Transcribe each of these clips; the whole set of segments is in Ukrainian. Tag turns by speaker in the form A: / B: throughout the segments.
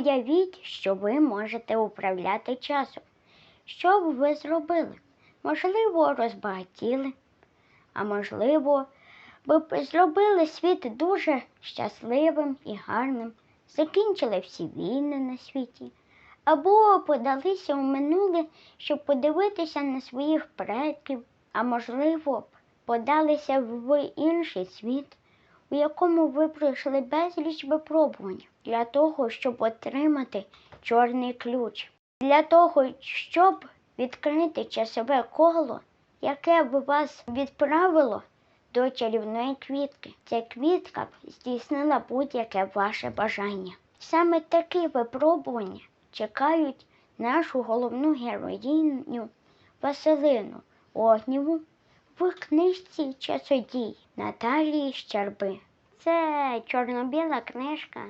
A: Уявіть, що ви можете управляти часом. Що б ви зробили? Можливо, розбагатіли, а можливо, ви б зробили світ дуже щасливим і гарним, закінчили всі війни на світі, або подалися у минуле, щоб подивитися на своїх предків, а можливо, подалися в інший світ, у якому ви пройшли безліч випробувань для того, щоб отримати чорний ключ, для того, щоб відкрити часове коло, яке б вас відправило до чарівної квітки. Ця квітка б здійснила будь-яке ваше бажання. Саме такі випробування чекають нашу головну героїню Василину Огнєву в книжці Часодій Наталії Щерби. Це чорно-біла книжка.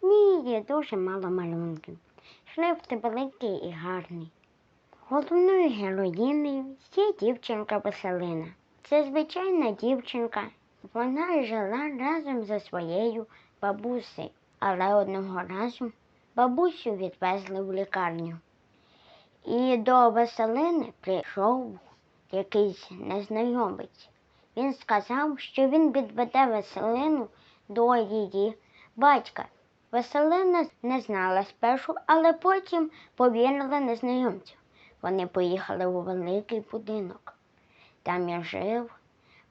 A: В ній є дуже мало малюнків. Шрифт великий і гарний. Головною героїнею є дівчинка Василина. Це звичайна дівчинка. Вона жила разом зі своєю бабусею, але одного разу бабусю відвезли в лікарню. І до Василини прийшов якийсь незнайомець. Він сказав, що він відведе Василину до її батька. Василина не знала спершу, але потім повірила незнайомцю. Вони поїхали у великий будинок. Там і жив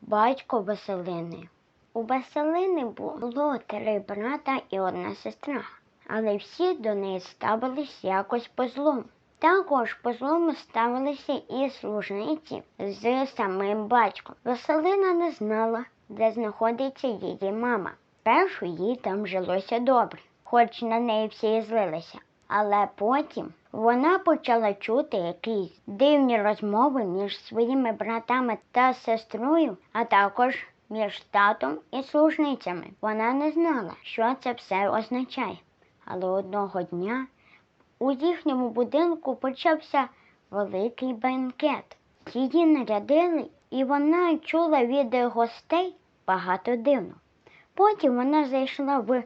A: батько Василини. У Василини було три брата і одна сестра, але всі до неї ставились якось по злому. Також по злому ставилися і служниці з самим батьком. Василина не знала, де знаходиться її мама. Першу їй там жилося добре, хоч на неї всі і злилися. Але потім вона почала чути якісь дивні розмови між своїми братами та сестрою, а також між татом і служницями. Вона не знала, що це все означає. Але одного дня у їхньому будинку почався великий бенкет. Її нарядили, і вона чула від гостей багато дивно. Потім вона зайшла в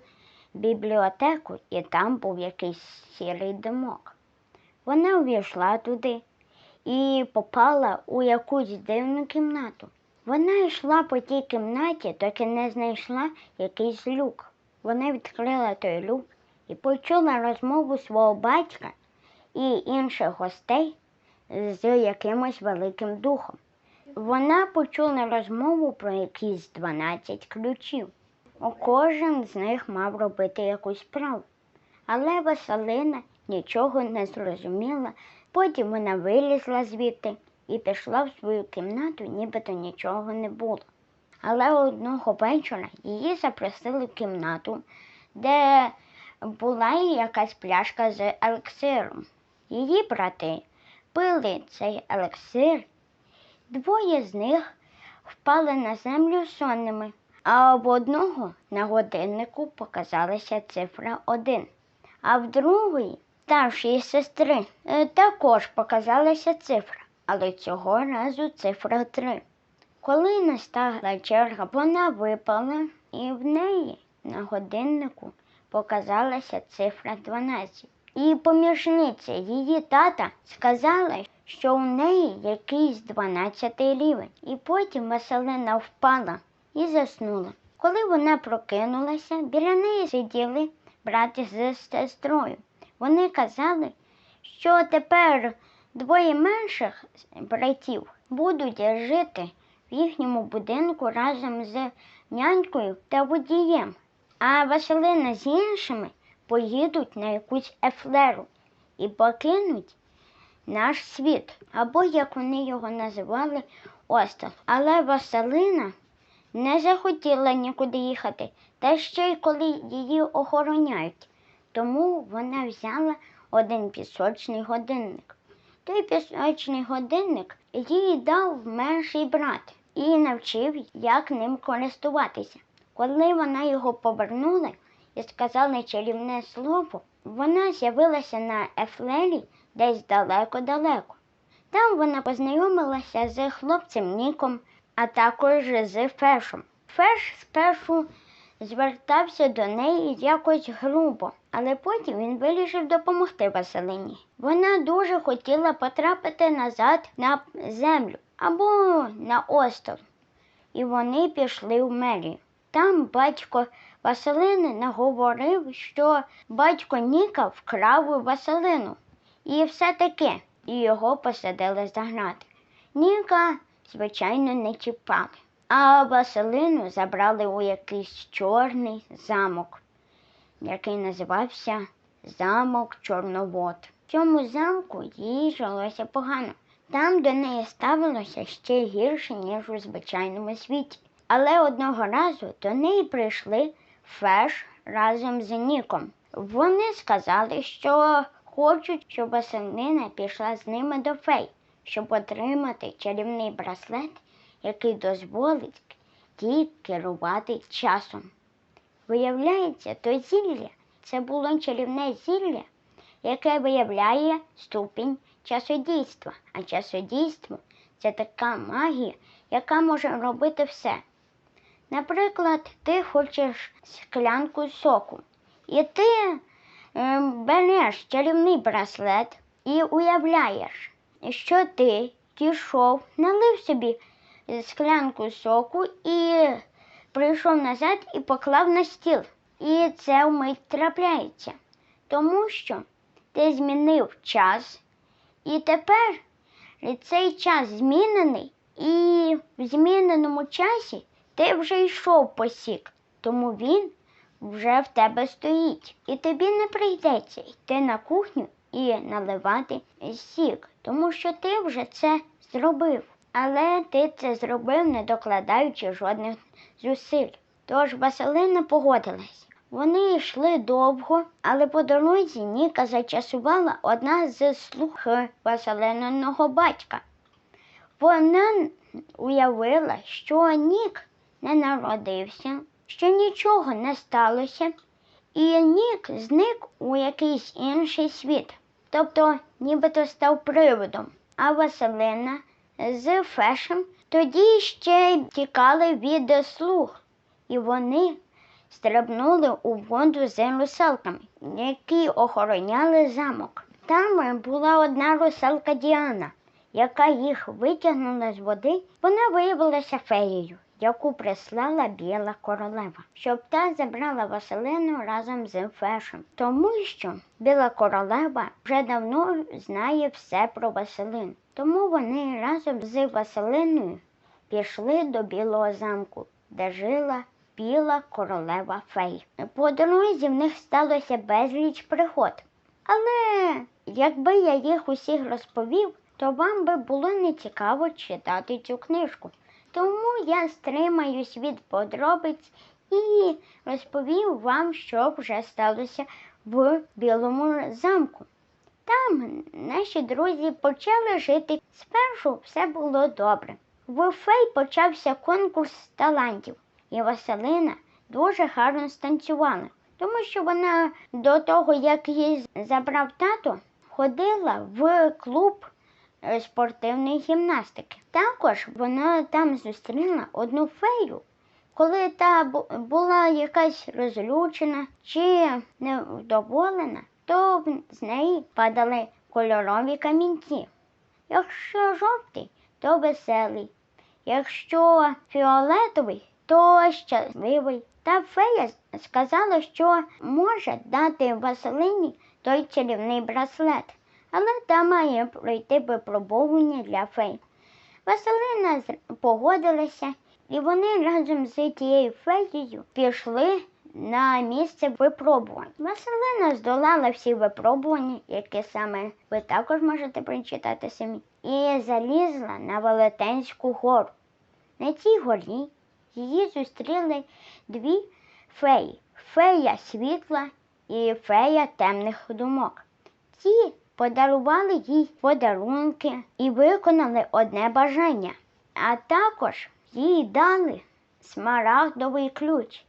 A: бібліотеку, і там був якийсь сірий димок. Вона увійшла туди і попала у якусь дивну кімнату. Вона йшла по тій кімнаті, доки не знайшла якийсь люк. Вона відкрила той люк і почула розмову свого батька і інших гостей з якимось великим духом. Вона почула розмову про якісь 12 ключів. Кожен з них мав робити якусь справу. Але Василина нічого не зрозуміла. Потім вона вилізла звідти і пішла в свою кімнату, нібито нічого не було. Але одного вечора її запросили в кімнату, де була якась пляшка з елексиром. Її брати пили цей елексир. Двоє з них впали на землю сонними, а в одного на годиннику показалася цифра 1, а в другої, старшої сестри, е, також показалася цифра, але цього разу цифра 3. Коли настала черга, вона випала, і в неї на годиннику показалася цифра 12. І помічниця її тата сказала, що у неї якийсь 12 рівень. І потім Василина впала і заснула. Коли вона прокинулася, біля неї сиділи брати з сестрою. Вони казали, що тепер двоє менших братів будуть жити в їхньому будинку разом з нянькою та водієм, а Василина з іншими поїдуть на якусь ефлеру і покинуть наш світ, або, як вони його називали, остров. Але Василина не захотіла нікуди їхати, та ще й коли її охороняють. Тому вона взяла один пісочний годинник. Той пісочний годинник їй дав менший брат і навчив, як ним користуватися. Коли вона його повернула і сказала чарівне слово, вона з'явилася на Ефлері десь далеко-далеко. Там вона познайомилася з хлопцем Ніком, а також з Фешом. Феш спершу звертався до неї якось грубо, Але потім він вирішив допомогти Василині. Вона дуже хотіла потрапити назад на землю або на остров. І вони пішли в мерію. Там батько Василини наговорив, що батько Ніка вкрав Василину. І все таке, і його посадили за грати. Ніка, звичайно, не чіпали, а Василину забрали у якийсь чорний замок, який називався Замок Чорновод. В цьому замку їй жилося погано. Там до неї ставилося ще гірше, ніж у звичайному світі. Але одного разу до неї прийшли Феш разом з Ніком. Вони сказали, що хочуть, щоб Василина пішла з ними до фей, щоб отримати чарівний браслет, який дозволить їй керувати часом. Виявляється, то зілля це було чарівне зілля, яке виявляє ступінь часодійства. А часодійство це така магія, яка може робити все. Наприклад, ти хочеш склянку соку, і ти е, береш чарівний браслет і уявляєш, що ти пішов, налив собі склянку соку і прийшов назад і поклав на стіл. І це вмить трапляється, тому що ти змінив час, і тепер цей час змінений, і в зміненому часі ти вже йшов посік, тому він вже в тебе стоїть. І тобі не прийдеться йти на кухню і наливати сік, тому що ти вже це зробив. Але ти це зробив, не докладаючи жодних зусиль. Тож Василина погодилась. Вони йшли довго, але по дорозі Ніка зачасувала одна з слуг Василиного батька. Вона уявила, що Нік не народився, що нічого не сталося, і Нік зник у якийсь інший світ, тобто нібито став приводом. А Василина з Фешем тоді ще тікали від слуг, і вони стрибнули у воду з русалками, які охороняли замок. Там була одна русалка Діана, яка їх витягнула з води. Вона виявилася феєю, яку прислала біла королева, щоб та забрала Василину разом з Фешем, тому що біла королева вже давно знає все про Василину. Тому вони разом з Василиною пішли до Білого замку, де жила біла королева фей. По дорозі в них сталося безліч пригод. Але якби я їх усіх розповів, то вам би було нецікаво читати цю книжку. Тому я стримаюсь від подробиць і розповім вам, що вже сталося в Білому замку. Там наші друзі почали жити. Спершу все було добре. В фей почався конкурс талантів, і Василина дуже гарно станцювала, тому що вона до того, як її забрав тато, ходила в клуб спортивної гімнастики. Також вона там зустріла одну фею. Коли та була якась розлючена чи невдоволена, то з неї падали кольорові камінці. Якщо жовтий, то веселий, якщо фіолетовий, то щасливий. Та фея сказала, що може дати Василині той чарівний браслет, але та має пройти випробовування для фей. Василина погодилася, і вони разом з тією феєю пішли на місце випробувань. Василина здолала всі випробування, які саме ви також можете прочитати самі, і залізла на Велетенську гору. На цій горі її зустріли дві феї фея світла і фея темних думок. Ті подарували їй подарунки і виконали одне бажання, а також їй дали смарагдовий ключ.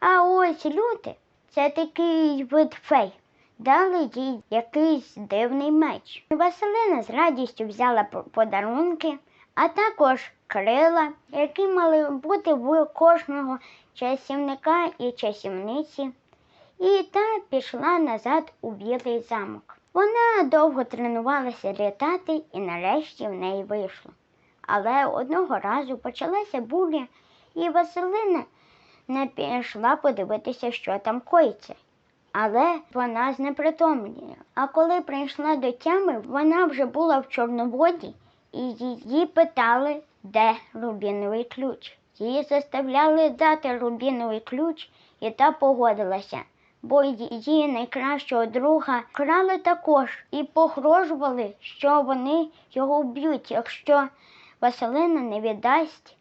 A: А ось люди, це такий вид фей, дали їй якийсь дивний меч. Василина з радістю взяла подарунки, а також крила, які мали бути в кожного часівника і часівниці. і та пішла назад у білий замок. Вона довго тренувалася літати і нарешті в неї вийшло. Але одного разу почалася буря, і Василина не пішла подивитися, що там коїться. Але вона знепритомніла. А коли прийшла до тями, вона вже була в Чорноводі, і її питали, де рубіновий ключ. Її заставляли дати рубіновий ключ, і та погодилася, бо її найкращого друга крали також і погрожували, що вони його вб'ють, якщо Василина не віддасть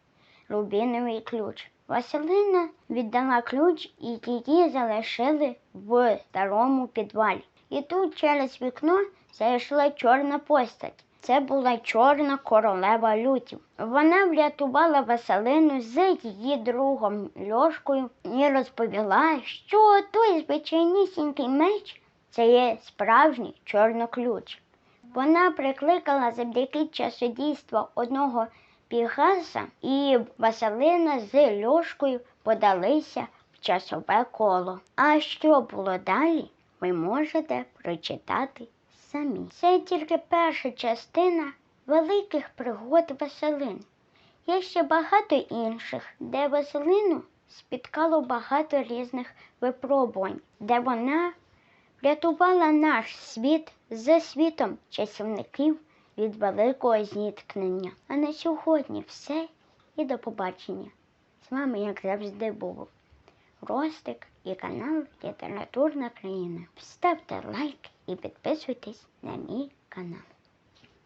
A: рубіновий ключ. Василина віддала ключ і її залишили в старому підвалі. І тут через вікно зайшла чорна постать. Це була чорна королева лютів. Вона врятувала Василину з її другом Льошкою і розповіла, що той звичайнісінький меч це є справжній чорноключ. Вона прикликала завдяки часодійства одного Пігаса і Василина з Льошкою подалися в часове коло. А що було далі, ви можете прочитати самі. Це тільки перша частина великих пригод Василин. Є ще багато інших, де Василину спіткало багато різних випробувань, де вона врятувала наш світ за світом часівників від великого зіткнення. А на сьогодні все і до побачення. З вами, як завжди, був Ростик і канал Літературна країна. Ставте лайк і підписуйтесь на мій канал.